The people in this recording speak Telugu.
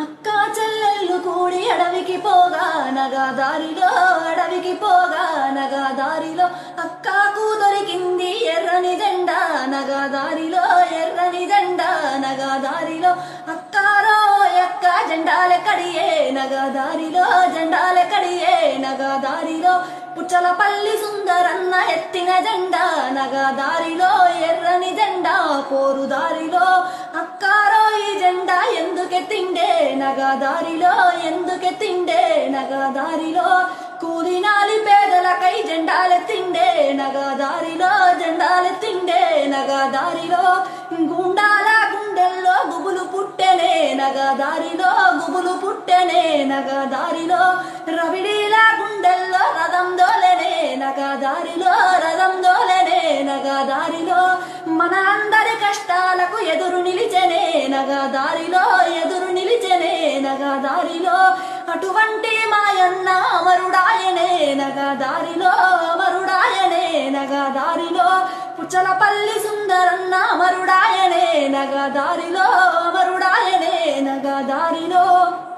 అక్క చెల్లెళ్ళు కూడి అడవికి పోగా నగా దారిలో అడవికి పోగా నగా దారిలో అక్కకు దొరికింది ఎర్రని జెండా నగా దారిలో ఎర్రని జెండా నగా దారిలో అక్కారో ఎక్క జెండాలెక్కడియే నగా దారిలో జెండాలెక్కడియే నగా దారిలో పుచ్చలపల్లి సుందరన్న ఎత్తిన జెండా నగా దారిలో ఎర్రని జెండా పోరు దారిలో అక్కారో ఈ జెండా ఎందుకెత్తిండే? నగదారిలో ఎందుకెత్తిండే? నగదారిలో కూలినాలి పేదలకై జెండాలెత్తిండే నగదారిలో జెండాలెత్తిండే నగదారిలో గుండాల గుండెల్లో గుబులు పుట్టెనే. నగదారిలో గుబులు పుట్టెనే. నగదారిలో రవిడీల గుండెల్లో రథం దోలెనే. నగదారిలో రథం దోలెనే. నగదారిలో మన అందరి కష్టాలకు ఎదురు నిలిచెనే. నగదారిలో ఎదురు దారిలో నగదారిలో అమరుడాయనే నగదారిలో పుచ్చలపల్లి సుందరన్న అమరుడాయనే నగా దారిలో